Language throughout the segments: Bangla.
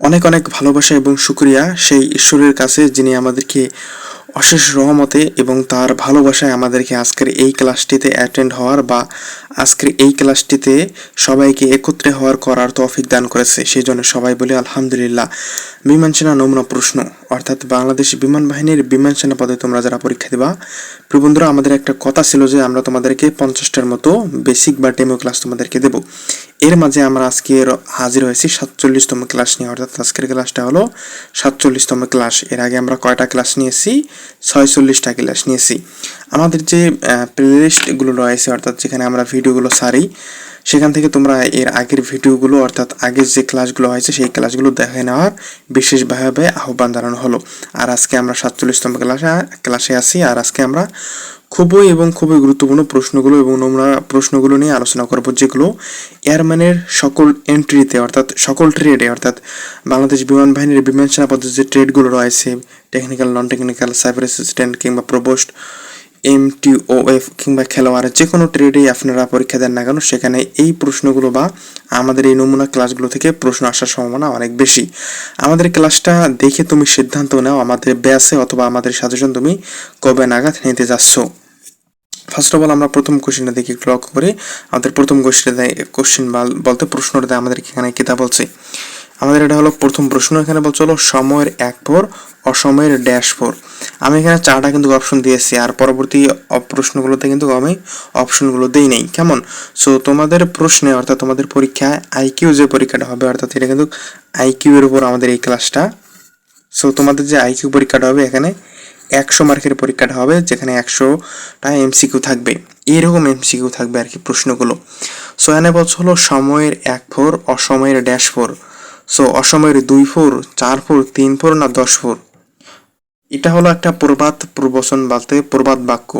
অনেক অনেক ভালোবাসা এবং শুক্রিয়া সেই ঈশ্বরের কাছে যিনি আমাদেরকে অশেষ রহমতে এবং তার ভালোবাসায় আমাদেরকে আজকের এই ক্লাসটিতে অ্যাটেন্ড হওয়ার বা আজকের এই ক্লাসটিতে সবাইকে একত্রে হওয়ার করার তৌফিক দান করেছে। সেই জন্য সবাই বলি আলহামদুলিল্লাহ। বিমান সেনা নমুনা প্রশ্ন, অর্থাৎ বাংলাদেশ বিমান বাহিনীর বিমান সেনা পদে তোমরা যারা পরীক্ষা দিবা, প্রিয় বন্ধুরা, আমাদের একটা কথা ছিল যে আমরা তোমাদেরকে পঞ্চাশটার মতো বেসিক বা ডেমো ক্লাস তোমাদেরকে দেব। এর মাঝে আমরা আজকে হাজির হয়েছি সাতচল্লিশতম ক্লাস নিয়ে। অর্থাৎ আজকের ক্লাসটা হলো সাতচল্লিশতম ক্লাস। এর আগে আমরা কয়টা ক্লাস নিয়েছি? ছয়চল্লিশটা ক্লাস নিয়েছি। আমাদের যে প্লেলিস্টগুলো রয়েছে, অর্থাৎ যেখানে আমরা ভিডিওগুলো সারি সেখান থেকে তোমরা এর আগের ভিডিওগুলো, অর্থাৎ আগের যে ক্লাসগুলো হয়েছে, সেই ক্লাসগুলো দেখে নেওয়ার বিশেষভাবে আহ্বান জানানো হলো। আর আজকে আমরা সাতচল্লিশতম ক্লাসে ক্লাসে আছি, আর আজকে আমরা খুবই এবং খুবই গুরুত্বপূর্ণ প্রশ্নগুলো এবং নমুনা প্রশ্নগুলো নিয়ে আলোচনা করব, যেগুলো এয়ারম্যানের সকল এন্ট্রিতে, অর্থাৎ সকল ট্রেডে, অর্থাৎ বাংলাদেশ বিমান বাহিনীর বিমান সেনা পদ্ধতির যে ট্রেডগুলো রয়েছে technical non technical cyber assistant কিংবা প্রবোস্ট এম টি ও এফ কিংবা খেলোয়াড় যে কোনো ট্রেডেই আপনারা পরীক্ষা দেন না কেন, সেখানে এই প্রশ্নগুলো বা আমাদের এই নমুনা ক্লাসগুলো থেকে প্রশ্ন আসার সম্ভাবনা অনেক বেশি। আমাদের ক্লাসটা দেখে তুমি সিদ্ধান্ত নাও আমাদের ব্যাসে অথবা আমাদের সাজেশন তুমি কবে নাগাদ নিতে যাচ্ছ। ফার্স্ট অফ অল আমরা প্রথম কোশ্চেনটা দেখি একটু লক্ষ্য করি। আমাদের প্রথম কোশ্চেনটা কোশ্চেন বলতে প্রশ্নটা আমাদের এখানে কিতাব বলছে। আমাদের এটা হলো প্রথম প্রশ্ন, এখানে বলছে হলো সময়ের এক ফোর অসময়ের ড্যাশ ফোর আমি এখানে চারটা কিন্তু অপশন দিয়েছি, আর পরবর্তী প্রশ্নগুলোতে কিন্তু আমি অপশনগুলো দিই নেই। কেমন? সো তোমাদের প্রশ্নে, অর্থাৎ তোমাদের পরীক্ষায় আইকিউ যে পরীক্ষাটা হবে, অর্থাৎ এটা কিন্তু আইকিউ এর উপর আমাদের এই ক্লাসটা সো তোমাদের যে আইকিউ পরীক্ষাটা হবে, এখানে একশো মার্কের পরীক্ষাটা হবে, যেখানে একশোটা এমসিকিউ থাকবে। এরকম এমসিকিউ থাকবে আর কি প্রশ্নগুলো। সো এনে বলছে হলো সময়ের এক ফোর অসময়ের ড্যাশ ফোর সো অসময়ের দুই ফোর, চার ফোর, তিন ফোর না দশ ফোর? এটা হলো একটা প্রবাদ প্রবচন বলতে প্রবাদ বাক্য।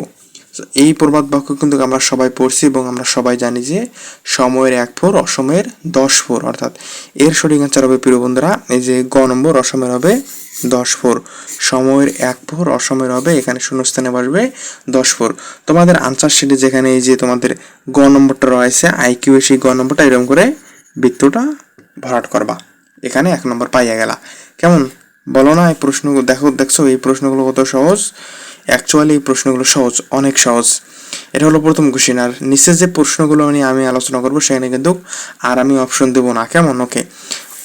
এই প্রবাদ বাক্য কিন্তু আমরা সবাই পড়ছি এবং আমরা সবাই জানি যে সময়ের এক ফোর, অসময়ের দশ ফোর, অর্থাৎ এর সঠিক আনসার হবে, প্রিয় বন্ধুরা, এই যে গ নম্বর, অসময়ের হবে দশ ফোর। সময়ের এক ফোর, অসময়ের হবে, এখানে শূন্যস্থানে বসবে দশ ফোর। তোমাদের আনসার শিটে যেখানে এই যে তোমাদের গ নম্বরটা রয়েছে আইকিউ সেই গ নম্বরটা এরকম করে বৃত্তটা ভরাট করবা। এখানে এক নম্বর পাইয়া গেলা। কেমন? বলো না, এই প্রশ্নগুলো, দেখো, দেখছ, এই প্রশ্নগুলো কত সহজ? অ্যাকচুয়ালি এই প্রশ্নগুলো সহজ, অনেক সহজ। এটা হলো প্রথম কোশ্চেন আর নিচে যে প্রশ্নগুলো নিয়ে আমি আলোচনা করব, সেখানে কিন্তু আর আমি অপশন দেবো না। কেমন? ওকে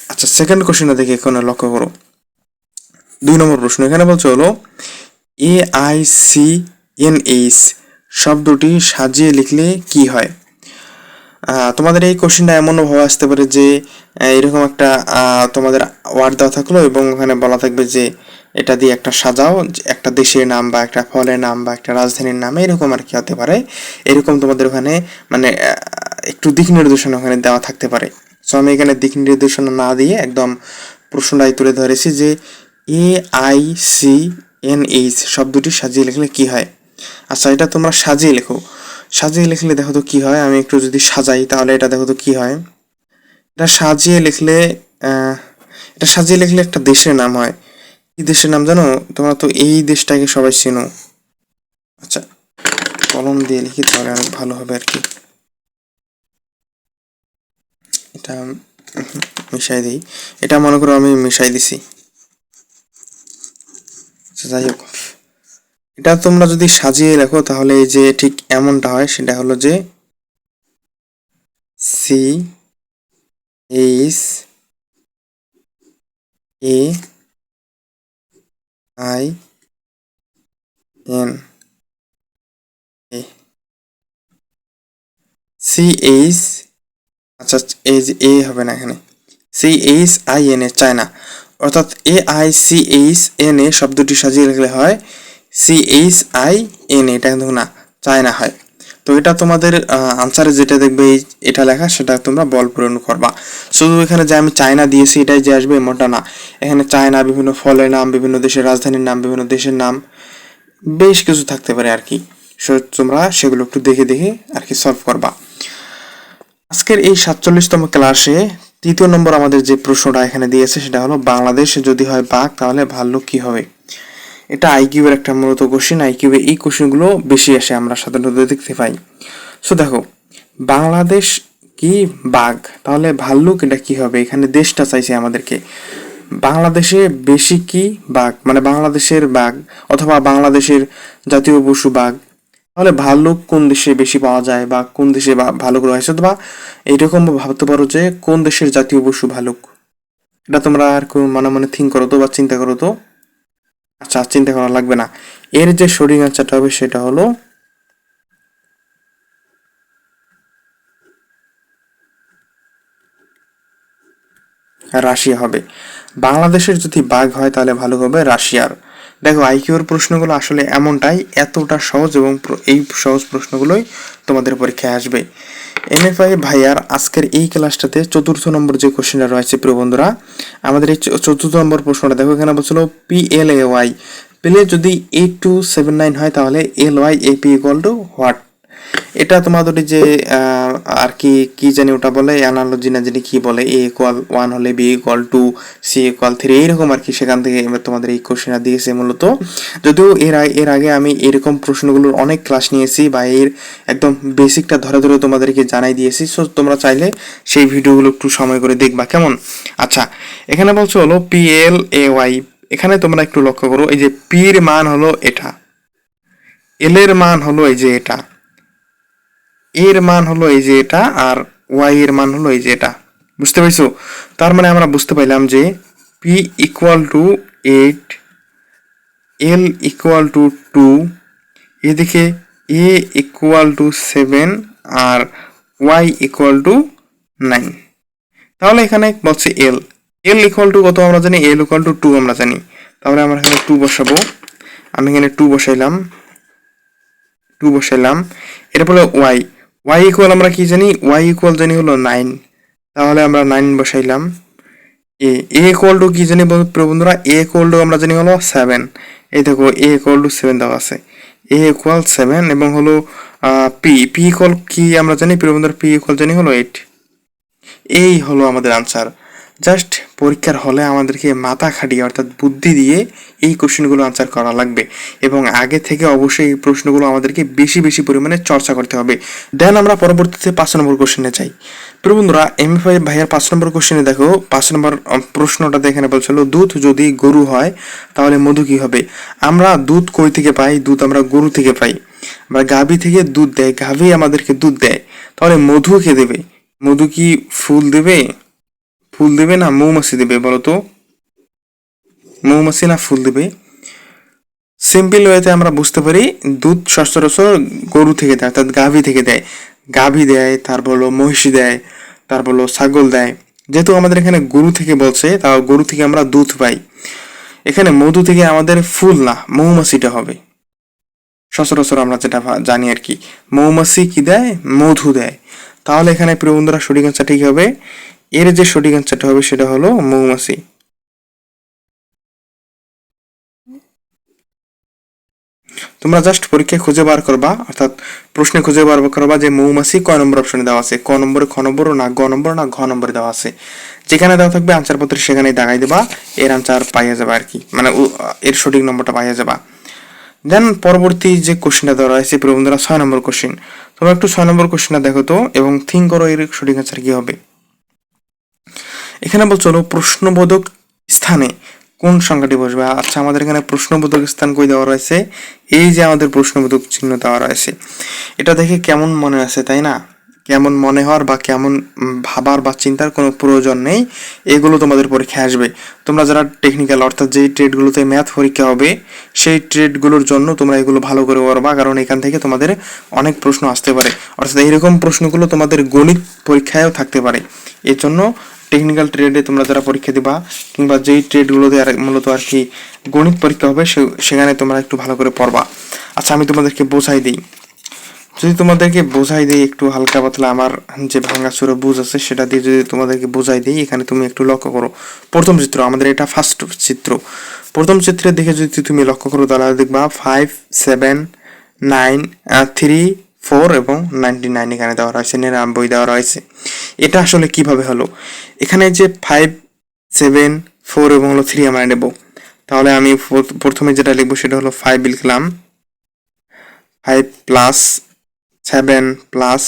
আচ্ছা সেকেন্ড কোশ্চেনটা দেখে এখানে লক্ষ্য করো। দুই নম্বর প্রশ্ন, এখানে বলছে হলো A I C N H শব্দটি সাজিয়ে লিখলে কি হয়? তোমাদের এই কোশ্চেনটা এমনও ভাবে আসতে পারে যে এরকম একটা তোমাদের ওয়ার্ড দেওয়া থাকল এবং ওখানে বলা থাকবে যে, এটা দিয়ে একটা সাজাও একটা দেশের নাম বা একটা ফলের নাম বা একটা রাজধানীর নাম, এরকম আর কি হতে পারে। এরকম তোমাদের ওখানে মানে একটু দিক নির্দেশনা ওখানে দেওয়া থাকতে পারে। সো আমি এখানে দিক নির্দেশনা না দিয়ে একদম প্রশ্নটাই তুলে ধরেছি যে A I C N H শব্দটি সাজিয়ে লিখলে কি হয়? আচ্ছা এটা তোমরা সাজিয়ে লেখো। সাজিয়ে লিখলে দেখো তো কি হয়? আমি একটু যদি সাজাই তাহলে এটা দেখো তো কি হয়? এটা সাজিয়ে লিখলে এটা সাজিয়ে লিখলে একটা দেশের নাম হয়। কি দেশের নাম জানো? তোমরা তো এই দেশটাকে সবাই চেনো। আচ্ছা কলম দিয়ে লিখি তাহলে অনেক ভালো হবে আর কি। এটা মিশাই দিই। এটা মনে করো আমি মিশাই দিছি। আচ্ছা, যাই হোক। এটা তোমরা যদি সাজিয়ে লেখো, তাহলে এই যে ঠিক এমনটা হয়, সেটা হলো যে C H A I N A C H আচ্ছা এই যে এ হবে না এখানে। C H I N A China. অর্থাৎ A I C H N A শব্দটি সাজিয়ে লিখলে হয় সি এইচ আই এন এটা কিন্তু না, চায়না হয়। তো এটা তোমাদের আনসারে যেটা দেখবে এটা লেখা, সেটা তোমরা বল পূরণ করবা। শুধু এখানে যে আমি চায়না দিয়েছি, এটাই যে আসবে, এমনটা না। এখানে চায়না, বিভিন্ন ফলের নাম, বিভিন্ন দেশের রাজধানীর নাম, বিভিন্ন দেশের নাম, বেশ কিছু থাকতে পারে আর কি। তোমরা সেগুলো একটু দেখে দেখে আর কি সলভ করবা। আজকের এই সাতচল্লিশতম ক্লাসে তৃতীয় নম্বর আমাদের যে প্রশ্নটা এখানে দিয়েছে, সেটা হলো, বাংলাদেশ যদি হয় বাঘ, তাহলে ভাল্লুক কি হবে? এটা আইকিউ এর একটা মূলত কোশ্চেন। আইকিউ এই কোশ্চেনগুলো বেশি আসে আমরা সাধারণত দেখতে পাই। সো দেখো, বাংলাদেশ কি বাঘ? তাহলে ভাল্লুক এটা কি হবে? এখানে দেশটা চাইছে আমাদেরকে। বাংলাদেশে বেশি কি বাঘ? মানে বাংলাদেশের বাঘ অথবা বাংলাদেশের জাতীয় পশু বাঘ? তাহলে ভাল্লুক কোন দেশে বেশি পাওয়া যায় বা কোন দেশে ভালুক রয়েছে? অথবা এইরকম ভাবতে পারো যে কোন দেশের জাতীয় পশু ভালুক এটা তোমরা আর মনে মনে থিঙ্ক করো তো বা চিন্তা করো তো। আচ্ছা চিন্তা করা লাগবে না। এর যে শরীর অ্যান্সারটা হবে সেটা হলো রাশিয়া হবে। বাংলাদেশের যদি বাঘ হয় তাহলে ভালো হবে রাশিয়ার। দেখো আইকিউর প্রশ্নগুলো আসলে এমনটাই, এতটা সহজ এবং এই সহজ প্রশ্নগুলোই তোমাদের পরীক্ষায় আসবে। এমএফআই ভাইয়ার আজকের এই ক্লাসটাতে চতুর্থ নম্বর যে কোশ্চেনটা রয়েছে, প্রিয় বন্ধুরা, আমাদের এই চতুর্থ নম্বর প্রশ্নটা দেখো, এখানে বলছিল পি এল এ ওয়াই পেলে যদি এইট টু সেভেন নাইন হয়, তাহলে L Y A P equal to what এটা তোমাদের যে আর কি কি জানি ওটা বলে অ্যানালজি না জানি কি বলে এ ইকুয়াল ওয়ান হলে B equal to C equal three এইরকম আর কি সেখান থেকে এবার তোমাদের এই কোশ্চেনটা দিয়েছে মূলত। যদিও এর এর আগে আমি এরকম প্রশ্নগুলোর অনেক ক্লাস নিয়েছি বা এর একদম বেসিকটা ধরে ধরে তোমাদেরকে জানাই দিয়েছি সো তোমরা চাইলে সেই ভিডিওগুলো একটু সময় করে দেখবা, কেমন? আচ্ছা এখানে বলছো হলো পি এল এ ওয়াই এখানে তোমরা একটু লক্ষ্য করো, এই যে পির মান হলো এটা এল এর মান হলো এই যে এটা। এর মান হলো এই যে এটা আর ওয়াই এর মান হলো এই যে এটা। বুঝতে পারছ? তার মানে আমরা বুঝতে পাইলাম যে P equal to eight L equal to two এদিকে এ ইকুয়াল টু সেভেন আর ওয়াই ইকুয়াল টু নাইন তাহলে এখানে বলছে এল এল ইকুয়াল টু কত আমরা জানি? এল ইকুয়াল টু টু আমরা জানি। তাহলে আমরা এখানে টু বসাবো। আমি এখানে টু বসাইলাম। টু বসাইলাম। এরপরে ওয়াই ওয়াই ইকুয়াল আমরা কি জানি? ওয়াই ইকুয়াল জানি হলো নাইন তাহলে আমরা নাইন বসাইলাম। এ এ ইকুয়াল টু কি জানি বন্ধুরা? এ ইকুয়াল টু আমরা জানি হলো সেভেন এই দেখো এ ইকুয়াল টু সেভেন দেওয়া আছে। এ ইকুয়াল সেভেন এবং হলো পি পি ইকুয়াল কি আমরা জানি? প্রিয় বন্ধুরা পি ইকুয়াল জানি হলো এইট এই হলো আমাদের আনসার জাস্ট পরীক্ষার হলে আমাদেরকে মাথা খাটিয়ে অর্থাৎ বুদ্ধি দিয়ে এই কোশ্চেনগুলো আনসার করা লাগবে। এবং আগে থেকে অবশ্যই এই প্রশ্নগুলো আমাদেরকে বেশি বেশি পরিমাণে চর্চা করতে হবে। দেন আমরা পরবর্তীতে পাঁচ নম্বর কোশ্চেনে যাই। প্রিয় বন্ধুরা এম এফ ভাইয়ের পাঁচ নম্বর কোশ্চেনে দেখো পাঁচ নম্বর আহ, প্রশ্নটাতে এখানে বলছিল দুধ যদি গরু হয় তাহলে মধু কি হবে? আমরা দুধ কই থেকে পাই? দুধ আমরা গরু থেকে পাই। আমরা গাভী থেকে দুধ দেয় গাভী আমাদেরকে দুধ দেয়। তাহলে মধু কে দেবে? মধু কি ফুল দেবে? ফুল দেবে না, মৌমাছি দেবে বলো তো মৌমাছি না ফুল দেবে? সিম্পল ওয়েতে আমরা বুঝতে পারি, দুধ সচরাচর গরু থেকে দেয়, অর্থাৎ গাভী থেকে দেয়। গাভী দেয়, তারপর হলো মহিষী দেয়, তারপর হলো ছাগল দেয়। যেহেতু আমাদের এখানে গরু থেকে বলছে, তাও গরু থেকে আমরা দুধ পাই। এখানে মধু থেকে আমাদের ফুল না, মৌমাছিটা হবে। সচরাচর আমরা যেটা জানি আর কি, মৌমাছি কি দেয়? মধু দেয়। তাহলে এখানে প্রিয় বন্ধুরা সঠিক অ্যান্সারটা কি হবে। এর যে সঠিক অ্যান্সারটা হবে সেটা হলো মৌমাছি। তোমরা জাস্ট পরীক্ষায় খুঁজে বার করবা, অর্থাৎ প্রশ্নে খুঁজে বার করবা যে মৌমাছি কয় নম্বর অপশনে দেওয়া আছে? ক নম্বরে খ নম্বর না গ নম্বর না ঘ নম্বরে দেওয়া আছে? যেখানে দেওয়া থাকবে আনসার পত্রে সেখানেই দাগাই দেবা, এর আনসার পাইয়া যাবা আর কি মানে এর সঠিক নম্বরটা পাইয়া যাবা। দেন পরবর্তী যে কোশ্চেনটা দেওয়া রয়েছে প্রিয় বন্ধুরা, ছয় নম্বর কোশ্চেন তোমরা একটু ছয় নম্বর কোশ্চেনটা দেখো তো, এবং থিঙ্ক করো এর সঠিক আনসার কি হবে। এখানে হলো প্রশ্নবোধক স্থানে কোন সংখ্যাটি বসবে? আচ্ছা আমাদের এখানে প্রশ্নবোধক স্থান কই দেওয়া রয়েছে? এই যে আমাদের প্রশ্নবোধক চিহ্ন দেওয়া রয়েছে। এটা দেখে কেমন মনে আছে, তাই না? কেমন মনে হওয়ার বা কেমন ভাবার বা চিন্তার কোনো প্রয়োজন নেই, এগুলো তোমাদের পরীক্ষায় আসবে। তোমরা যারা টেকনিক্যাল অর্থাৎ যেই ট্রেডগুলোতে ম্যাথ পরীক্ষা হবে, সেই ট্রেডগুলোর জন্য তোমরা এগুলো ভালো করে করবা কারণ এখান থেকে তোমাদের অনেক প্রশ্ন আসতে পারে। অর্থাৎ এইরকম প্রশ্নগুলো তোমাদের গণিত পরীক্ষায়ও থাকতে পারে। এর জন্য টেকনিক্যাল ট্রেডে তোমরা যারা পরীক্ষা দিবা কিংবা যেই ট্রেডগুলোতে আর মূলত আর কি গণিত পরীক্ষা হবে সেখানে তোমরা একটু ভালো করে পড়বা। আচ্ছা আমি তোমাদেরকে বোঝাই দিই। যদি তোমাদেরকে বোঝাই দিই একটু হালকা পাতলা আমার যে ভাঙাচুরো বুঝ আছে, সেটা দিয়ে যদি তোমাদেরকে বোঝাই দিই, এখানে তুমি একটু লক্ষ্য করো। প্রথম চিত্র, আমাদের এটা ফার্স্ট চিত্র। প্রথম চিত্রের দিকে যদি তুমি লক্ষ্য করো, তাহলে দেখবা five seven nine three four এবং নাইনটি নাইন এখানে দেওয়া রয়েছে, নিরানব্বই দেওয়া রয়েছে। এটা আসলে কীভাবে হলো? এখানে যে ফাইভ সেভেন ফোর এবং হলো থ্রি আমরা নেব। তাহলে আমি প্রথমে যেটা লিখব সেটা হলো ফাইভ লিখলাম। Five plus seven plus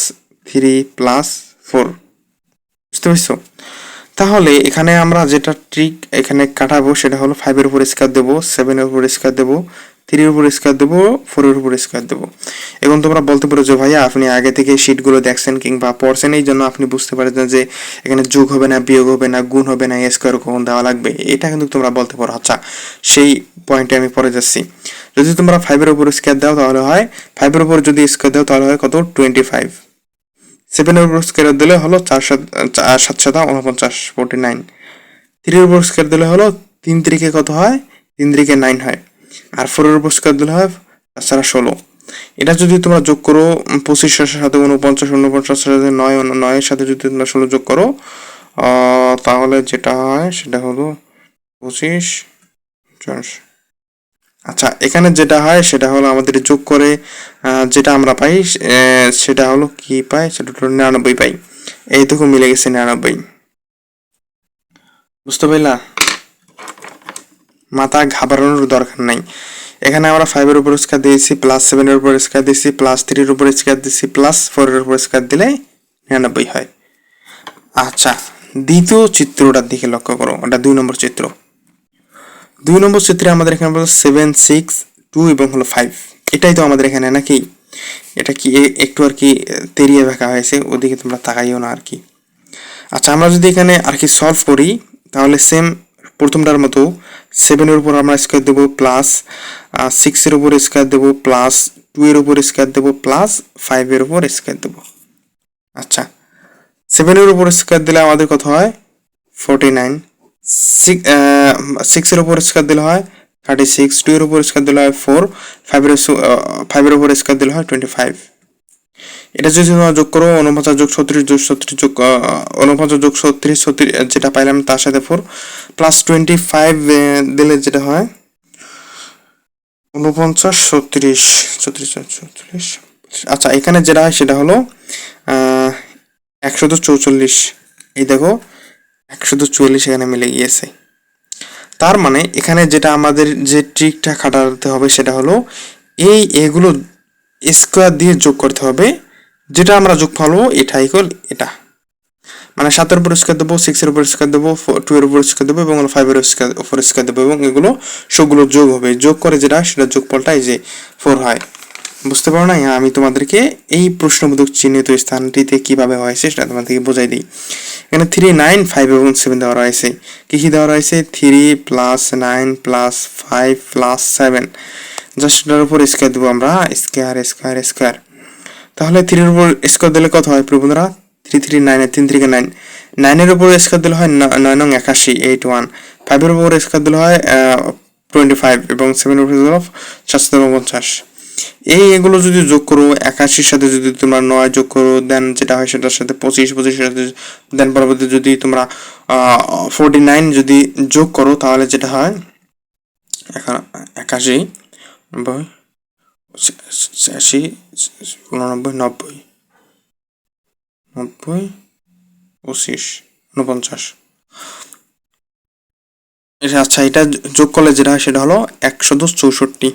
three plus four বুঝতে পারছ? তাহলে এখানে আমরা যেটা ট্রিক এখানে কাটাবো সেটা হলো ফাইভের উপর স্কোয়ার দেবো সেভেনের উপর স্কোয়ার দেবো থ্রির উপর স্কোয়ার দেবো ফোরের উপর স্কোয়ার দেবো। এখন তোমরা বলতে পারো যে ভাইয়া আপনি আগে থেকে শিটগুলো দেখছেন কিংবা পড়ছেন, এই জন্য আপনি বুঝতে পারছেন যে এখানে যোগ হবে না, বিয়োগ হবে না, গুণ হবে না স্কোয়ার কখন দেওয়া লাগবে, এটা কিন্তু তোমরা বলতে পারো। আচ্ছা সেই পয়েন্টে আমি পরে যাচ্ছি। যদি তোমরা ফাইভের উপর স্কোয়ার দাও তাহলে হয় ফাইভের উপর যদি স্কোয়ার দাও তাহলে হয় কত? টোয়েন্টি ফাইভ সেভেনের উপর স্কোয়ার দিলে হলো চার সাত সাত সাতা, উনপঞ্চাশ ফোরটি নাইন থ্রির উপর স্কোয়ার দিলে হলো তিন তিরিকে কত হয়? তিন তিরিকে নাইন হয়। আর ফোরের উপর স্কোয়ার দিলে হয় তাছাড়া ষোলো। এটা যদি তোমরা যোগ করো পঁচিশের সাথে উনপঞ্চাশ উনপঞ্চাশের সাথে নয় নয়ের সাথে যদি তোমরা ষোলো যোগ করো তাহলে যেটা হয়, সেটা হলো পঁচিশ। আচ্ছা এখানে যেটা হয়, সেটা হলো আমাদের যোগ করে যেটা আমরা পাই সেটা হলো কি পাই? সেটা হলো নিরানব্বই পাই। এইটুকু মিলে গেছে নিরানব্বই। বুঝতে পারলা? মাথা ঘাবড়ানোর দরকার নাই। এখানে আমরা ফাইভের উপর স্কোয়ার দিয়েছি প্লাস সেভেনের উপর স্কোয়ার দিয়েছি প্লাস থ্রির উপর স্কোয়ার দিয়েছি প্লাস ফোরের উপর স্কোয়ার দিলে নিরানব্বই হয়। আচ্ছা দ্বিতীয় চিত্রটার দিকে লক্ষ্য করো, ওটা দুই নম্বর চিত্র। দুই নম্বর চিত্রে আমাদের এখানে বলছে সেভেন সিক্স টু এবং হলো ফাইভ এটাই তো আমাদের এখানে নাকি? এটা কি একটু আর কি তেরিয়ে রাখা হয়েছে, ওদিকে তোমরা তাকাইও না আর কি। আচ্ছা আমরা যদি এখানে আর কি সলভ করি, তাহলে সেম প্রথমটার মতো সেভেনের উপর আমরা স্কোয়ার দেবো প্লাস সিক্সের উপর স্কোয়ার দেবো প্লাস টু এর উপর স্কোয়ার দেবো প্লাস ফাইভের উপর স্কোয়ার দেবো। আচ্ছা সেভেনের উপর স্কোয়ার দিলে আমাদের কত হয়? ফোরটি নাইন সিক্সের উপর স্কোয়ার দিলে হয় থার্টি সিক্স টু এর উপর স্কোয়ার দিলে হয় ফোর ফাইভের ফাইভের উপর স্কোয়ার দিলে হয় টোয়েন্টি ফাইভ এটা যদি তোমরা যোগ করো, উনপঞ্চাশ যোগ ছত্রিশ যোগ ছত্রিশ যোগ উনপঞ্চাশ যোগ ছত্রিশ ছত্রিশ যেটা পাইলাম তার সাথে ফোর প্লাস টোয়েন্টি ফাইভ দিলে যেটা হয়, উনপঞ্চাশ ছত্রিশ ছত্রিশ ছত্রিশ আচ্ছা এখানে যেটা হয় সেটা হলো একশত চৌচল্লিশ, এই দেখো একশত চুয়াল্লিশ এখানে মিলে গিয়েছে। তার মানে এখানে যেটা আমাদের যে ট্রিকটা খাটাতে হবে সেটা হলো, এই এগুলো স্কোয়ার দিয়ে যোগ করতে হবে যেটা আমরা যোগ পাবো, এটা ইকুয়াল এটা। মানে সাতের উপর স্কোয়ার দেবো সিক্সের উপর স্কোয়ার দেবো টু এর উপর স্কোয়ার দেবো, এবং ফাইভের উপর স্কোয়ার দেবো, এবং এগুলো সবগুলো যোগ হবে। যোগ করে যেটা সেটা যোগ পাল্টাই যে ফোর হয়। বুঝতে পারো না আমি তোমাদেরকে এই প্রশ্নবোধক চিহ্নিত স্থানটিতে কীভাবে হয়েছে, সেটা তোমাদেরকে বোঝাই দিই। এখানে থ্রি নাইন ফাইভ এবং সেভেন দেওয়া রয়েছে। কি কি দেওয়া রয়েছে? Three plus nine plus five plus seven just এটার উপর স্কোয়ার দেবো আমরা স্কোয়ার স্কোয়ার স্কোয়ার তাহলে থ্রির উপর স্কোয়ার দিলে কত হয় প্রবন্ধরা থ্রি থ্রি নাইনের তিন থ্রিকে নাইন নাইনের উপর স্কোয়ার দিলে হয় নয় নং একাশি এইট ওয়ান ফাইভের উপর স্কোয়ার দিলে হয় টোয়েন্টি ফাইভ এবং সেভেনের উপর দিলে সাতশো পঞ্চাশ। এই এগুলো যদি যোগ করো, একাশির সাথে যদি তোমরা নয় যোগ করো দেন যেটা হয় সেটার সাথে পঁচিশ, পঁচিশের সাথে দেন পরবর্তী যদি তোমরা ফোরটি নাইন যদি যোগ করো, তাহলে যেটা হয় একাশি ছিয়াশি উননব্বই, নব্বই নব্বই পঁচিশ উনপঞ্চাশ আচ্ছা এটা যোগ করলে যেটা হয় সেটা হলো একশো একশত চৌষট্টি।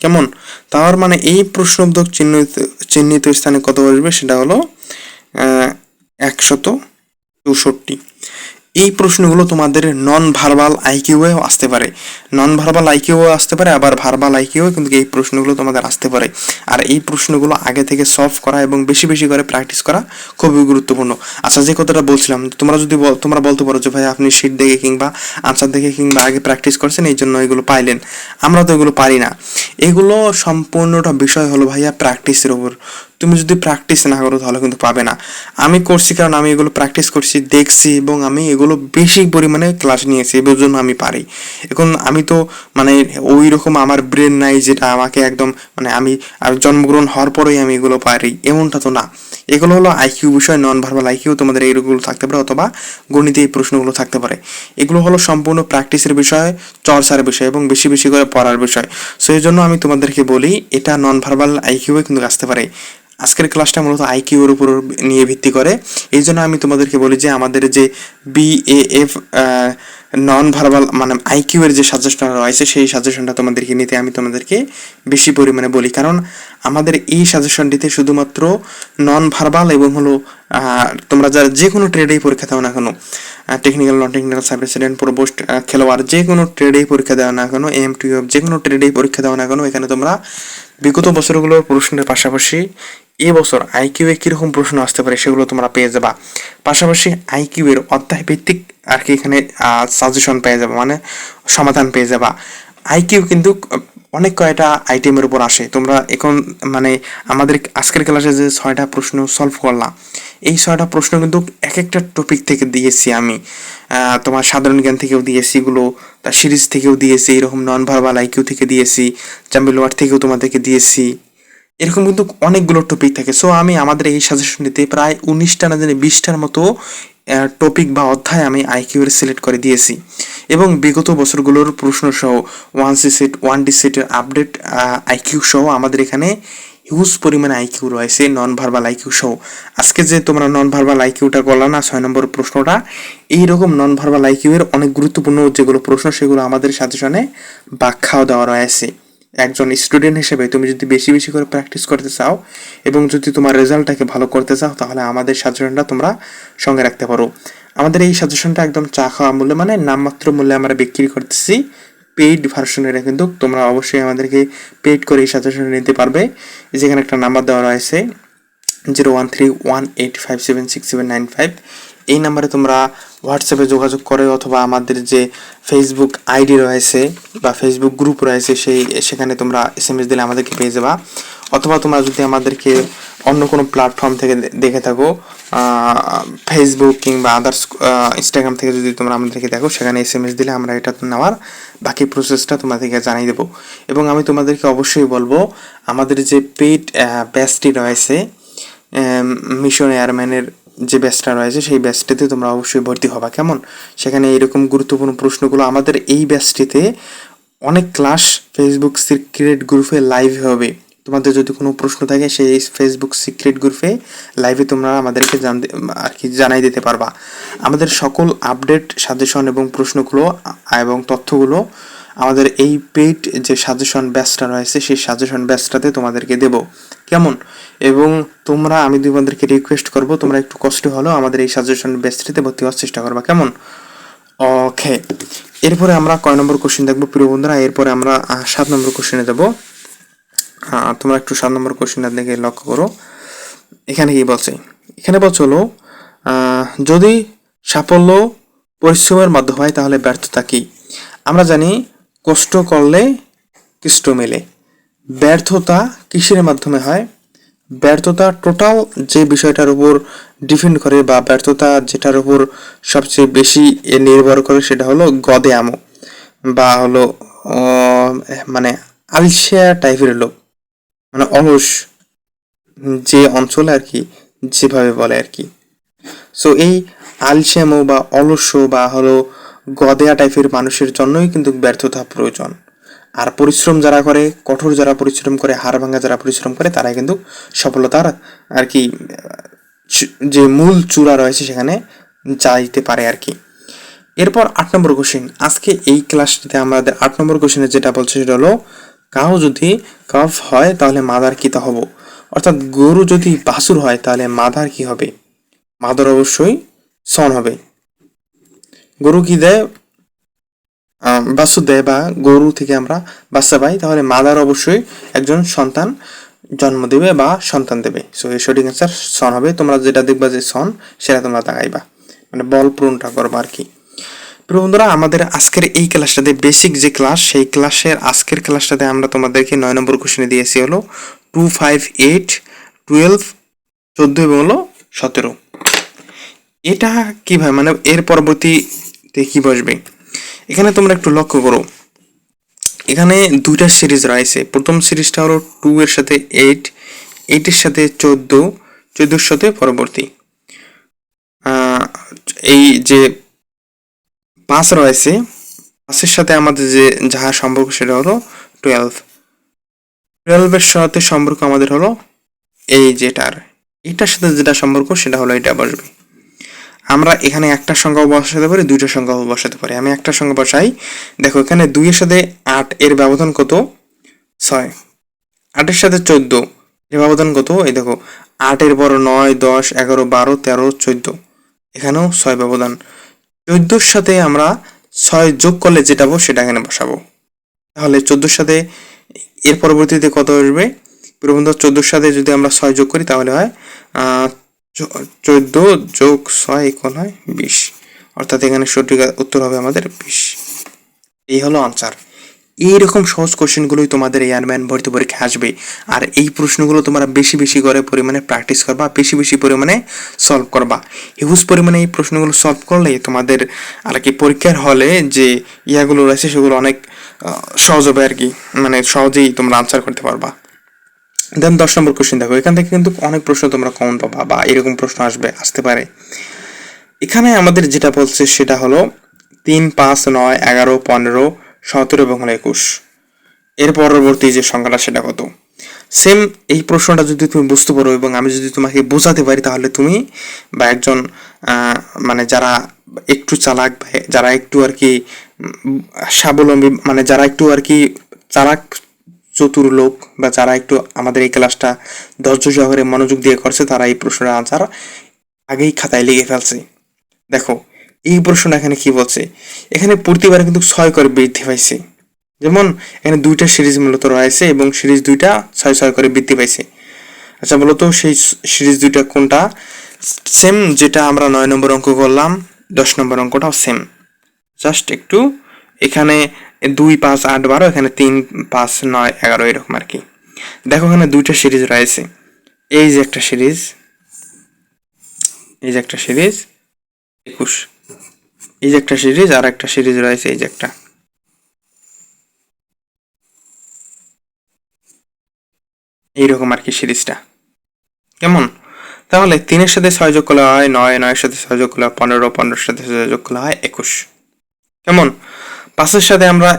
কেমন? তার মানে এই প্রশ্নবোধক চিহ্নিত চিহ্নিত স্থানে কত বসবে? সেটা হলো একশত চৌষট্টি। এই প্রশ্নগুলো তোমাদের নন ভার্বাল আইকিউয়েও আসতে পারে। নন ভার্বাল আইকিউও আসতে পারে, আবার ভার্বাল আইকিউও কিন্তু এই প্রশ্নগুলো তোমাদের আসতে পারে। আর এই প্রশ্নগুলো আগে থেকে সলভ করা এবং বেশি বেশি করে প্র্যাকটিস করা খুবই গুরুত্বপূর্ণ। আচ্ছা যে কথাটা বলছিলাম, তোমরা যদি তোমরা বলতে পারো যে, ভাই, আপনি শীট দেখে কিংবা আনসার দেখে কিংবা আগে প্র্যাকটিস করছেন, এই জন্য এগুলো পাইলেন। আমরা তো এগুলো পারি না। এগুলো সম্পূর্ণটা বিষয় হলো, ভাইয়া প্র্যাকটিসের উপর। তুমি যদি প্র্যাকটিস না করো তাহলে কিন্তু পাবে না। আমি করছি কারণ আমি এগুলো প্র্যাকটিস করছি, দেখছি এবং আমি এগুলো বেশি পরিমাণে ক্লাস নিয়েছি এর জন্য আমি পারি। এখন আমি তো মানে ওই রকম আমার ব্রেন নাই যেটা আমাকে একদম মানে আমি আর জন্মগ্রহণ হওয়ার পরেই আমি এগুলো পারি, এমনটা তো না। এগুলো হলো আইকিউ বিষয় নন ভার্বাল আইকিউ তোমাদের এইগুলো থাকতে পারে অথবা গণিতে এই প্রশ্নগুলো থাকতে পারে। এগুলো হলো সম্পূর্ণ প্র্যাকটিসের বিষয়, চর্চার বিষয় এবং বেশি বেশি করে পড়ার বিষয়। সো এই জন্য আমি তোমাদেরকে বলি, এটা নন ভার্বাল আইকিউয়ে কিন্তু আসতে পারে। আজকের ক্লাসটা মূলত আইকিউর উপর নিয়ে ভিত্তি করে। এই জন্য আমি তোমাদেরকে বলি যে, আমাদের যে বিএএফ নন ভার্বাল মানে আইকিউ এর যে সাজেশনটা রয়েছে, সেই সাজেশনটা তোমাদেরকে নিতে আমি তোমাদেরকে বেশি পরিমাণে বলি। কারণ আমাদের এই সাজেশনটিতে শুধুমাত্র নন ভার্বাল এবং হলো তোমরা যারা যে কোনো ট্রেডেই পরীক্ষা দাও না কেন technical non technical sub president provost খেলোয়াড় যে কোনো ট্রেডেই পরীক্ষা দেওয়া না কেন এম টু এফ যে কোনো ট্রেডেই পরীক্ষা দেওয়া না কেন, এখানে তোমরা বিগত বছরগুলোর প্রশ্নের পাশাপাশি এবছর আইকিউ এ কীরকম প্রশ্ন আসতে পারে সেগুলো তোমরা পেয়ে যাবা। পাশাপাশি আইকিউ এর অধ্যায় ভিত্তিক আর কি এখানে সাজেশন পেয়ে যাবা মানে সমাধান পেয়ে যাবা। আইকিউ কিন্তু অনেক কয়টা আইটেমের উপর আসে। তোমরা এখন মানে আমাদের আজকের ক্লাসে যে ছয়টা প্রশ্ন সলভ করলাম, এই ছয়টা প্রশ্ন কিন্তু এক একটা টপিক থেকে দিয়েছি আমি। তোমার সাধারণ জ্ঞান থেকেও দিয়েছি এগুলো, তার সিরিজ থেকেও দিয়েছি, এরকম নন ভার্বাল আইকিউ থেকে দিয়েছি জাম্বিল ওয়ার্ড থেকেও তোমাদেরকে দিয়েছি। এরকম কিন্তু অনেকগুলো টপিক থাকে। সো আমি আমাদের এই সাজেশনটিতে প্রায় উনিশটা না জানি বিশটার মতো টপিক বা অধ্যায় আমি আইকিউ এর সিলেক্ট করে দিয়েছি। এবং বিগত বছরগুলোর প্রশ্ন সহ one C set one D সেটের আপডেট আইকিউ সহ আমাদের এখানে হিউজ পরিমাণে আইকিউ রয়েছে নন ভার্বাল আইকিউ সহ। আজকে যে তোমরা নন ভার্বাল আইকিউটা করলা না, ছয় নম্বর প্রশ্নটা, এইরকম নন ভার্বাল আইকিউ এর অনেক গুরুত্বপূর্ণ যেগুলো প্রশ্ন, সেগুলো আমাদের সাজেশনে ব্যাখ্যাও দেওয়া রয়েছে। একজন স্টুডেন্ট হিসেবে তুমি যদি বেশি বেশি করে প্র্যাকটিস করতে চাও এবং যদি তোমার রেজাল্টটাকে ভালো করতে চাও, তাহলে আমাদের সাজেশনটা তোমরা সঙ্গে রাখতে পারো। আমাদের এই সাজেশনটা একদম চা খাওয়া মূল্যে মানে নামমাত্র মূল্যে আমরা বিক্রি করতেছি। পেইড ভার্সনের কিন্তু তোমরা অবশ্যই আমাদেরকে পেইড করে এই সাজেশন নিতে পারবে। যেখানে একটা নাম্বার দেওয়া রয়েছে zero one three one eight five seven six seven nine five এই নাম্বারে তোমরা হোয়াটসঅ্যাপে যোগাযোগ করে অথবা আমাদের যে ফেসবুক আইডি রয়েছে বা ফেসবুক গ্রুপ রয়েছে সেই, সেখানে তোমরা এস এম এস দিলে আমাদেরকে পেয়ে যাবা। অথবা তোমরা যদি আমাদেরকে অন্য কোনো প্ল্যাটফর্ম থেকে দেখে থাকো ফেসবুক কিংবা আদার্স ইনস্টাগ্রাম থেকে যদি তোমরা আমাদেরকে দেখো, সেখানে এস এম এস দিলে আমরা এটা নেওয়ার বাকি প্রসেসটা তোমাদেরকে জানিয়ে দেবো। এবং আমি তোমাদেরকে অবশ্যই বলব, আমাদের যে পেইড ব্যাচটি রয়েছে মিশন এয়ারম্যানের যে ব্যাচটা রয়েছে, সেই ব্যাচটিতে তোমরা অবশ্যই ভর্তি হবা। কেমন? সেখানে এরকম গুরুত্বপূর্ণ প্রশ্নগুলো আমাদের এই ব্যাচটিতে অনেক ক্লাস ফেসবুক সিক্রেট গ্রুপে লাইভ হবে। তোমাদের যদি কোনো প্রশ্ন থাকে, সেই ফেসবুক সিক্রেট গ্রুপে লাইভে তোমরা আমাদেরকে জানতে, আর কি জানাই দিতে পারবা। আমাদের সকল আপডেট সাজেশন এবং প্রশ্নগুলো এবং তথ্যগুলো আমাদের এই পেইড যে সাজেশন ব্যাচটা রয়েছে, সেই সাজেশন ব্যাচটাতে তোমাদেরকে দেব। কেমন? এবং তোমরা, আমি তোমাদেরকে রিকোয়েস্ট করব, তোমরা একটু কষ্ট হলেও আমাদের এই সাজেশন ব্যাচটিতে ভর্তি হওয়ার চেষ্টা করবা। কেমন? ওকে এরপরে আমরা কয় নম্বর কোশ্চেন দেখব প্রিয় বন্ধুরা? এরপরে আমরা সাত নম্বর কোশ্চেনে যাব। হ্যাঁ তোমরা একটু সাত নম্বর কোশ্চেনটার দিকে লক্ষ্য করো। এখানে কি বলছে? এখানে বলছে হলো যদি সাফল্য পরিশ্রমের মাধ্যমে হয়, তাহলে ব্যর্থতা কি? আমরা জানি কষ্ট করলে কৃষ্ট মেলে। ব্যর্থতা কিসের মাধ্যমে হয়? ব্যর্থতা টোটাল যে বিষয়টার উপর ডিপেন্ড করে বা ব্যর্থতা যেটার উপর সবচেয়ে বেশি নির্ভর করে সেটা হলো গদে আমো বা হলো মানে আলসিয়া টাইপের লোক মানে অলস যে অঞ্চলে আর কি, যেভাবে বলে আর কি। সো এই আলসেমো বা অলস্য বা হলো গদেয়া টাইপের মানুষের জন্যই কিন্তু ব্যর্থতা প্রয়োজন। আর পরিশ্রম যারা করে, কঠোর যারা পরিশ্রম করে, হাড় ভাঙা যারা পরিশ্রম করে, তারাই কিন্তু সফলতার আর কি যে মূল চূড়া রয়েছে সেখানে যাইতে পারে আর কি। এরপর আট নম্বর কোশ্চেন আজকে এই ক্লাসটিতে আমাদের আট নম্বর কোশ্চেনে যেটা বলছে সেটা হলো, কাউ যদি কাফ হয় তাহলে মাদার কি তা হব? অর্থাৎ গরু যদি বাছুর হয় তাহলে মাদার কি হবে? মাদার অবশ্যই সন হবে। গরু কি দেয়? বাছুর দেয় বা গরু থেকে আমরা বাচ্চা পাই, তাহলে মাদার অবশ্যই একজন সন্তান জন্ম দেবে বা সন্তান দেবে। সো এই সঠিক অ্যান্সার সন হবে, তোমরা যেটা দেখবা যে সন, সেটা তোমরা তাকাইবা। মানে বল পূরণটা করবা আর কি। বন্ধুরা, আমাদের আজকের এই ক্লাসটাতে বেসিক যে ক্লাস সেই ক্লাসের আজকের ক্লাসটাতে আমরা তোমাদেরকে নয় নম্বর কোশ্চেনে দিয়েছি হলো টু ফাইভ এইট টুয়েলভ চোদ্দ এবং হলো সতেরো। এটা কীভাবে? মানে এর কি বসবে। এখানে তোমরা একটু লক্ষ্য করো। এখানে দুইটা সিরিজ রয়েছে। প্রথম সিরিজটা হলো টু এর সাথে এইট এইটের সাথে চোদ্দ, চোদ্দোর সাথে পরবর্তী। এই যে পাঁচ রয়েছে, পাঁচের সাথে আমাদের যে যাহা সম্পর্ক সেটা হলো টুয়েলভ টুয়েলভের সাথে সম্পর্ক আমাদের হলো এই যেটার। এটার সাথে যেটা সম্পর্ক সেটা হলো এটা বসবে। আমরা এখানে একটা সংখ্যাও বসাতে পারি দুইটা সংখ্যাও বসাতে পারি। আমি একটা সংখ্যা বসাই। দেখো, এখানে দুইয়ের সাথে আট, এর ব্যবধান কত? ছয়। আটের সাথে চোদ্দ, এর ব্যবধান কত? এই দেখো, আটের পর নয়, দশ, এগারো, বারো, তেরো, চোদ্দ। এখানেও ছয় ব্যবধান। চোদ্দোর সাথে আমরা ছয় যোগ করলে যেটা সেটা এখানে বসাবো। তাহলে চোদ্দোর সাথে এর পরবর্তীতে কত আসবে? প্রবন্ধ চোদ্দোর সাথে যদি আমরা ছয় যোগ করি, তাহলে হয় চোদ্দ যোগ ছয় ইকুয়াল হয় বিশ। অর্থাৎ এখানে সঠিক উত্তর হবে আমাদের বিশ। এই হলো আনসার এইরকম সহজ কোশ্চেনগুলোই তোমাদের এয়ারম্যান ভর্তি পরীক্ষায় আসবে। আর এই প্রশ্নগুলো তোমরা বেশি বেশি করে পরিমাণে প্র্যাকটিস করবা, বেশি বেশি পরিমাণে সলভ করবা। হিউজ পরিমাণে এই প্রশ্নগুলো সলভ করলে তোমাদের আর কি পরীক্ষার হলে যে ইয়াগুলো রয়েছে সেগুলো অনেক সহজ হবে আর কি। মানে সহজেই তোমরা আনসার করতে পারবা। দেন দশ নম্বর কোশ্চেন দেখো। এখান থেকে কিন্তু অনেক প্রশ্ন তোমরা কমন পাবা বা এরকম প্রশ্ন আসবে, আসতে পারে। এখানে আমাদের যেটা বলছে সেটা হলো তিন, পাঁচ, নয়, এগারো, পনেরো, সতেরো এবং একুশ। এর পরবর্তী যে সংখ্যাটা সেটা কত? সেম এই প্রশ্নটা যদি তুমি বুঝতে পারো এবং আমি যদি তোমাকে বোঝাতে পারি, তাহলে তুমি বা একজন মানে যারা একটু চালাক যারা একটু আর কি স্বাবলম্বী মানে যারা একটু আর কি চালাক চতুর লোক বা যারা একটু আমাদের এই ক্লাসটা ধৈর্য সহকারে মনোযোগ দিয়ে করছে, তারা এই প্রশ্নের আনসার আগেই খাতায় লিখে ফেলছে। দেখো, এই প্রশ্ন এখানে কি বলছে? এখানে প্রতিবার কিন্তু ছয় করে বৃদ্ধি পাইছে। যেমন, এখানে দুইটা সিরিজ মূলত রয়েছে এবং সিরিজ দুইটা ছয় ছয় করে বৃদ্ধি পাইছে। আচ্ছা বলতো সেই সিরিজ দুইটা কোনটা? সেম যেটা আমরা নয় নম্বর অঙ্ক করলাম, দশ নম্বর অঙ্কটাও সেম জাস্ট একটু এখানে দুই পাঁচ আট বারো, এখানে তিন পাঁচ নয় এগারো এরকম আর কি। দেখো এখানে দুইটা সিরিজ রয়েছে। এই যে একটা সিরিজ, এই যে একটা সিরিজ, একুশ। এই যে একটা সিরিজ আর একটা সিরিজ রয়েছে, এই যে একটা। এইরকম আর কি সিরিজটা। কেমন? তাহলে তিনের সাথে ছয় যোগ করলে হয় নয়, নয়ের সাথে ছয় যোগ করলে হয় পনেরো, পনেরোর সাথে ছয় যোগ করলে হয় একুশ। কেমন? পাঁচের সাথে আমরা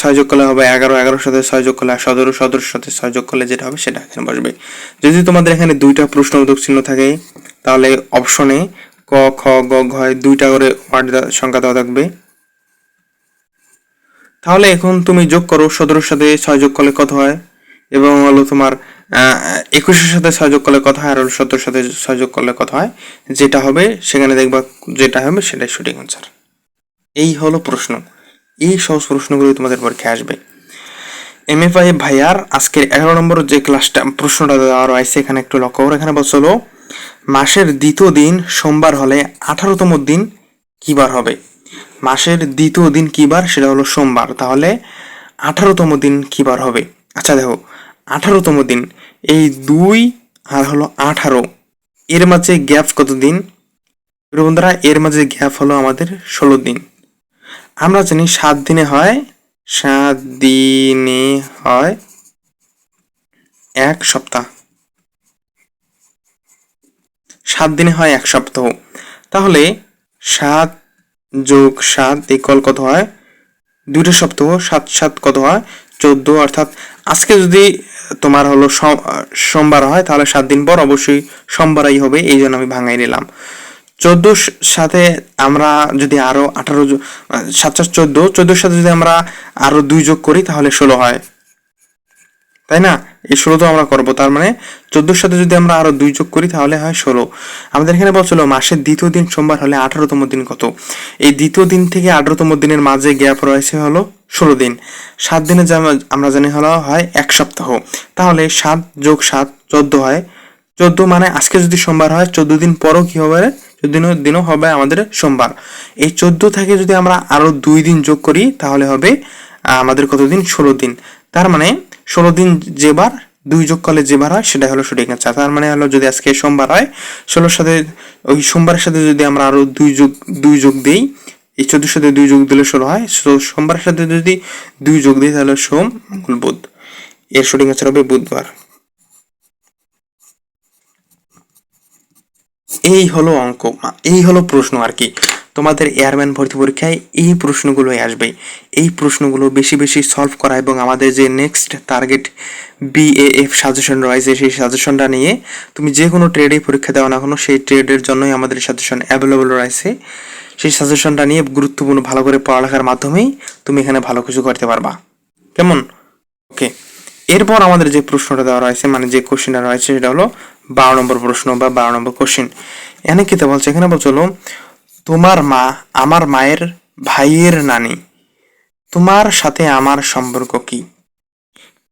ছয় যোগ করলে হবে এগারো, এগারোর সাথে ছয় যোগ করলে সতেরো, সতেরোর সাথে ছয় যোগ করলে যেটা হবে সেটা এখানে বসবে। যদি তোমাদের এখানে দুইটা প্রশ্নবোধক চিহ্ন থাকে, তাহলে অপশনে ক, খ, গ, ঘ দুইটা করে ওয়ার্ড সংখ্যা দেওয়া থাকবে। তাহলে এখন তুমি যোগ করো সতেরোর সাথে ছয় যোগ করলে কত হয়? এবং হলো তোমার একুশের সাথে ছয় যোগ করলে কত হয়? আর হলো সতেরোর সাথে ছয় যোগ করলে কত হয়? যেটা হবে, সেখানে দেখবা যেটা হবে সেটাই সঠিক আনসার এই হলো প্রশ্ন। এই সহজ প্রশ্নগুলো তোমাদের পরীক্ষায় আসবে। এম এফ আই ভাইয়ার আজকের এগারো নম্বর যে ক্লাসটা প্রশ্নটা দেওয়া রয়েছে, এখানে একটু লক্ষ্য করো এখানে বলছিল মাসের দ্বিতীয় দিন সোমবার হলে আঠারোতম দিন কি বার হবে? মাসের দ্বিতীয় দিন কি বার সেটা হলো সোমবার, তাহলে আঠারোতম দিন কি বার হবে? আচ্ছা দেখো, আঠারোতম দিন, এই দুই আর হলো আঠারো, এর মাঝে গ্যাপ কত দিন বন্ধুরা, এর মাঝে গ্যাপ হলো আমাদের ষোলো দিন। আমরা জানি সাত দিনে হয়, সাত দিনে হয় এক সপ্তাহ। সাত দিনে হয় এক সপ্তাহ। তাহলে সাত যোগ সাত ইকুয়াল কত হয়? দুইটা সপ্তাহ, সাত সাত কত হয়? চোদ্দ। অর্থাৎ আজকে যদি তোমার হলো সম- সোমবার হয়, তাহলে সাত দিন পর অবশ্যই সোমবারই হবে, এই জন্য আমি ভাঙাই নিলাম চোদ্দ সাথে আমরা যদি আরও আঠারো সাত সাত চোদ্দ, চোদ্দোর সাথে যদি আমরা আরও দুই যোগ করি, তাহলে ষোলো হয়। তাই না? এই ষোলো তো আমরা করব। তার মানে চোদ্দোর সাথে যদি আমরা আরও দুই যোগ করি, তাহলে হয় ষোলো। আমাদের এখানে বলছিল মাসের দ্বিতীয় দিন সোমবার হলে আঠারোতম দিন কত? এই দ্বিতীয় দিন থেকে আঠারোতম দিনের মাঝে গ্যাপ রয়েছে হলো ষোলো দিন। সাত দিনে আমরা জানি হলো হয় এক সপ্তাহ। তাহলে সাত যোগ সাত, চোদ্দ হয়। চোদ্দ মানে আজকে যদি সোমবার হয়, চোদ্দ দিন পরও কি হবে চোদ্দ দিনও হবে আমাদের সোমবার। এই চোদ্দ থেকে যদি আমরা আরও দুই দিন যোগ করি, তাহলে হবে আমাদের কতদিন? ষোলো দিন। তার মানে ষোলো দিন যেবার দুই যোগ করলে যেবার হয়, সেটা হলো সঠিক আচ্ছা তার মানে হলো, যদি আজকে সোমবার হয়, ষোলোর সাথে, ওই সোমবারের সাথে যদি আমরা আরও দুই যোগ দুই যোগ দিই, এই চোদ্দোর সাথে দুই যোগ দিলে ষোলো হয় সোমবারের সাথে যদি দুই যোগ দিই, তাহলে সোম বুধ। এর সঠিক আনসার হবে বুধবার। এই হলো অঙ্ক। এই হলো প্রশ্ন আর কি। তোমাদের এয়ারম্যান ভর্তি পরীক্ষায় এই প্রশ্নগুলোই আসবে। এই প্রশ্নগুলো বেশি বেশি সলভ করা এবং আমাদের যে নেক্সট টার্গেট বিএএফ সাজেশন রয়েছে, সেই সাজেশনটা নিয়ে তুমি যে কোনো ট্রেডে পরীক্ষা দেওয়া না কোনো, সেই ট্রেডের জন্যই আমাদের সাজেশন অ্যাভেলেবল রয়েছে। সেই সাজেশনটা নিয়ে গুরুত্বপূর্ণ ভালো করে পড়ালেখার মাধ্যমেই তুমি এখানে ভালো কিছু করতে পারবা। কেমন? ওকে এরপর আমাদের যে প্রশ্নটা দেওয়া রয়েছে মানে যে কোশ্চেনটা রয়েছে, সেটা হলো বারো নম্বর প্রশ্ন বা বারো নম্বর কোশ্চেন এখানে কি বলছে? এখানে বলছে হলো, তোমার মা আমার মায়ের ভাইয়ের নানি, তোমার সাথে আমার সম্পর্ক কি?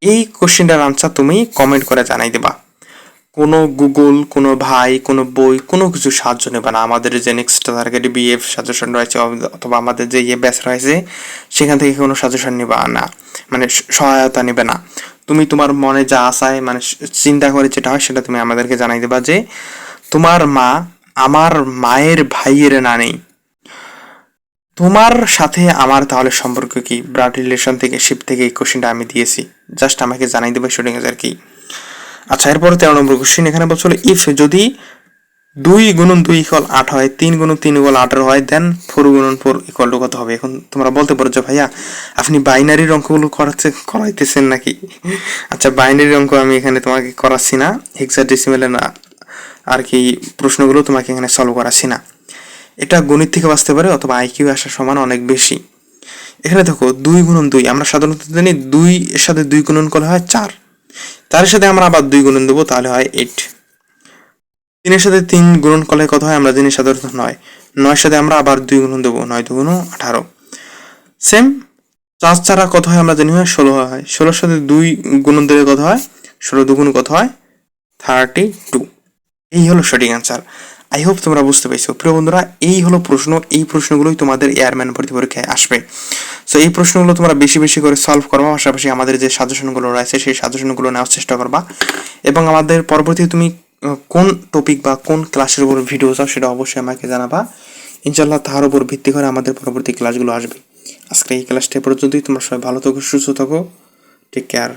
এই কোশ্চেনটার আনসার তুমি কমেন্ট করে জানাই দেবা। কোনো গুগল কোনো ভাই, কোনো বই, কোনো কিছু সাহায্য নেবে না। আমাদের যে নেক্সট টার্গেট বিএফ সাজেশন রয়েছে, অথবা আমাদের যে ইয়ে ব্যাচ রয়েছে, সেখান থেকে কোনো সাজেশন নেবা না। মানে সহায়তা নেবে না। তুমি তোমার মনে যা আসায় মানে চিন্তা করে যেটা হয় সেটা তুমি আমাদেরকে জানাই দেবা যে তোমার মা আমার মায়ের ভাইয়ের না নেই তোমার সাথে আমার তাহলে সম্পর্ক কি? ব্রাড রিলেশন থেকে শিপ থেকে এই কোশ্চেনটা আমি দিয়েছি। জাস্ট আমাকে জানাই দেবে শুটিং আর কি। আচ্ছা এরপর তেরো নম্বর কোশ্চেন এখানে বলছিল ইফ যদি দুই গুণন দুই ইকুয়াল আট হয়, তিন গুণন তিন ইকুয়াল আঠারো হয় দেন ফোর গুণন ফোর ইকল কত হবে? এখন তোমরা বলতে পারো যে ভাইয়া, আপনি বাইনারির অঙ্কগুলো করাচ্ছে, করাইতেছেন নাকি? আচ্ছা বাইনারির অঙ্ক আমি এখানে তোমাকে করাচ্ছি না হেক্সা হেক্সাডেসিমেলে না, আর কি প্রশ্নগুলো তোমাকে এখানে সলভ করাচ্ছি না। এটা গণিত থেকে বাঁচতে পারে, অথবা আইকিউ আসার সমান অনেক বেশি। এখানে দেখো, দুই গুণন দুই, আমরা সাধারণত জানি দুই এর সাথে দুই গুণন করলে হয় চার। তার সাথে আমরা আবার দুই গুণন দেবো, তাহলে হয় এইট তিনের সাথে তিন গুণন করলে কত হয়? আমরা জানি সাধারণত নয়। নয়ের সাথে আমরা আবার দুই গুণন দেবো, নয় দুগুণ আঠারো। সেম চার চারা কত হয় আমরা জানি হয় ষোলো হয়। ষোলোর সাথে দুই গুণন দিলে কত হয়? ষোলো দুগুণ কত হয়? থার্টি টু এই হলো সঠিক অ্যান্সার আই হোপ তোমরা বুঝতে পেরেছ। প্রিয় বন্ধুরা, এই হলো প্রশ্ন। এই প্রশ্নগুলোই তোমাদের এয়ারম্যান ভর্তি পরীক্ষায় আসবে। সো এই প্রশ্নগুলো তোমরা বেশি বেশি করে সলভ করবা। পাশাপাশি আমাদের যে সাজেশনগুলো রয়েছে, সেই সাজেশনগুলো নেওয়ার চেষ্টা করবা। এবং আমাদের পরবর্তী তুমি কোন টপিক বা কোন ক্লাসের উপর ভিডিও চাও সেটা অবশ্যই আমাকে জানাবা। ইনশাল্লাহ তার উপর ভিত্তি করে আমাদের পরবর্তী ক্লাসগুলো আসবে। আজকে এই ক্লাসটা পর্যন্তই। তোমরা সবাই ভালো থাকো, সুস্থ থাকো। Take care